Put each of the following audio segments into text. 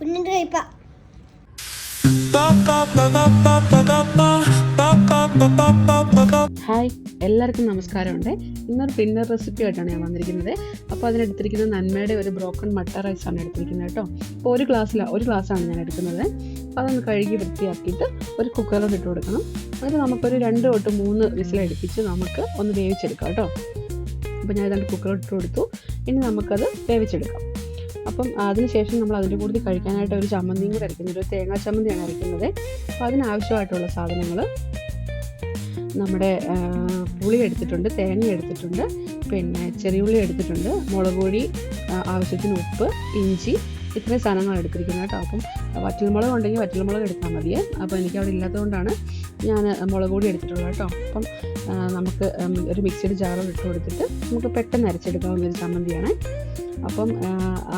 കുഞ്ഞിന്റെ കൈപ്പ. ഹായ് എല്ലാവർക്കും നമസ്കാരമുണ്ട്. ഇന്നൊരു പിന്നർ റെസിപ്പി ആയിട്ടാണ് ഞാൻ വന്നിരിക്കുന്നത്. അപ്പോൾ അതിനെടുത്തിരിക്കുന്നത് നന്മയുടെ ഒരു ബ്രോക്കൺ മട്ട റൈസ് ആണ് എടുത്തിരിക്കുന്നത് കേട്ടോ. അപ്പോൾ ഒരു ഗ്ലാസ്സിലാണ് ഒരു ഗ്ലാസ്സാണ് ഞാൻ എടുക്കുന്നത്. അപ്പോൾ അതൊന്ന് കഴുകി വൃത്തിയാക്കിയിട്ട് ഒരു കുക്കറിൽ ഇട്ട് കൊടുക്കണം. എന്നിട്ട് നമുക്കൊരു രണ്ട് തൊട്ട് മൂന്ന് വിസിലടുപ്പിച്ച് നമുക്ക് ഒന്ന് വേവിച്ചെടുക്കാം കേട്ടോ. അപ്പോൾ ഞാൻ രണ്ട് കുക്കറിൽ ഇട്ട് കൊടുത്തു. ഇനി നമുക്കത് വേവിച്ചെടുക്കാം. അപ്പം അതിനുശേഷം നമ്മൾ അതിന്റെ കൂടുതൽ കഴിക്കാനായിട്ട് ഒരു ചമ്മന്തിയും കൂടെ അരയ്ക്കുന്നത് ഒരു തേങ്ങാ ചമ്മന്തിയാണ് അരയ്ക്കുന്നത്. അപ്പോൾ അതിനാവശ്യമായിട്ടുള്ള സാധനങ്ങൾ നമ്മുടെ പുളി എടുത്തിട്ടുണ്ട് തേങ്ങ എടുത്തിട്ടുണ്ട് പിന്നെ ചെറിയുള്ളി എടുത്തിട്ടുണ്ട് മുളക് പൊടി ആവശ്യത്തിന് ഉപ്പ് ഇഞ്ചി ഇത്രയും സാധനങ്ങൾ എടുത്തിരിക്കുന്നത് കേട്ടോ. അപ്പം വറ്റൽമുളക് ഉണ്ടെങ്കിൽ വറ്റൽമുളക് എടുത്താൽ മതിയേ. അപ്പോൾ എനിക്ക് അവിടെ ഇല്ലാത്തതുകൊണ്ടാണ് ഞാൻ മുളക് പൊടി എടുത്തിട്ടുള്ളത് കേട്ടോ. അപ്പം നമുക്ക് ഒരു മിക്സിയുടെ ജാറിൽ ഇട്ട് കൊടുത്തിട്ട് നമുക്ക് പെട്ടെന്ന് അരച്ചെടുക്കാവുന്ന ഒരു ചമ്മന്തിയാണ്. അപ്പം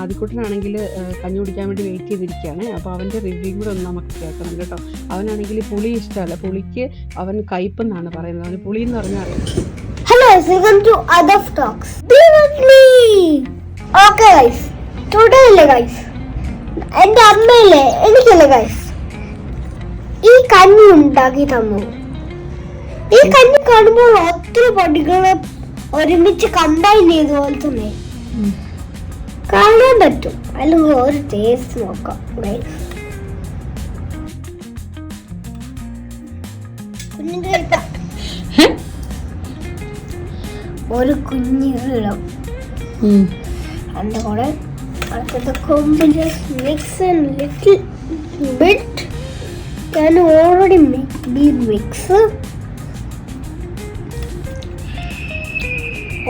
ആദ്യക്കൂട്ടനാണെങ്കിൽ കഞ്ഞി കുടിക്കാൻ വേണ്ടി വെയിറ്റ് ചെയ്തിരിക്കുകയാണ്. അപ്പോൾ അവന്റെ റിവ്യൂ കൂടെ ഒന്ന് നമുക്ക് കേൾക്കണം കേട്ടോ. അവനാണെങ്കിൽ പുളി ഇഷ്ടമല്ല. പുളിക്ക് അവൻ കയ്പെന്നാണ് പറയുന്നത്. അവന് പുളി എന്ന് പറഞ്ഞാൽ അറിയാം. Hello welcome to other talks okay guys today ഇല്ല ഗൈസ് എന്റെ അമ്മയില്ലേ? എനിക്കല്ലേ ഗൈസ് ഈ കഞ്ഞി ഉണ്ടാക്കി തന്നു. ഈ കഞ്ഞി കാണുമ്പോൾ ഒത്തിരി പടികളെ ഒരുമിച്ച് കമ്പൈൻ ചെയ്ത പോലെ തന്നെ. കാണാൻ പറ്റും. അല്ലെങ്കിൽ ഒരു ടേസ്റ്റ് നോക്കാം. ഒരു അതിന്റെ കൂടെ അടുത്തത് ലിറ്റിൽ ബിറ്റ് ഞാൻ ഓൾറെഡി ബി മിക്സ്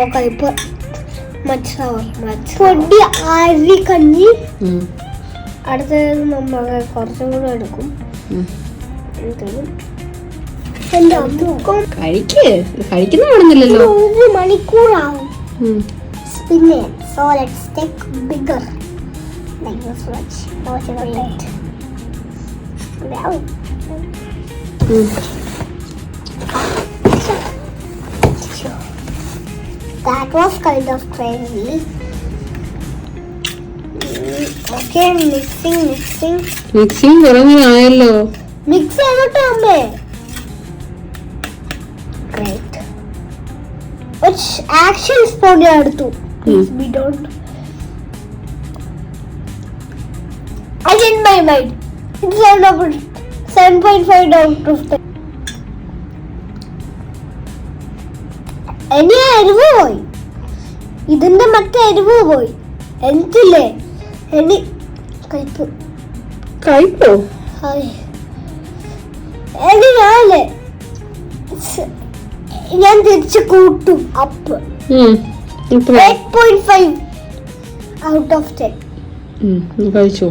ഓക്കെ ഇപ്പൊ പൊടി അരി കഞ്ഞി. അടുത്തത് നമ്മൾ കുറച്ചും കൂടെ എടുക്കും. എന്തെങ്കിലും അമ്മക്കും. കഴിക്ക്. കഴിക്കുന്ന കാണുന്നില്ലല്ലോ. ഒരു മണിക്കൂറാവും. spin it. So let's take bigger. Like this much. Now it's a plate. Well. That was kind of crazy. Mm, Okay, mixing, mixing. മിക്സിയും കുറേ ആയല്ലോ മിക്സ് ചെയ്തിട്ട് അമ്മേ Great. Which action spoon ഞാൻ എടുത്തു Please we don't. I changed my mind. It's out 7.5 out of 10. ഇനി ആ എരിവ് പോയി ഇതിന്റെ മറ്റേ എരിവ് പോയി. എനിക്കില്ലേ എനി കയ്പ് കയ്പോ എനി ഇനി ഞാൻ സ് ഞാൻ തിരിച്ച് കൂട്ടും up. Eight point five out of ten കഴിച്ചോ.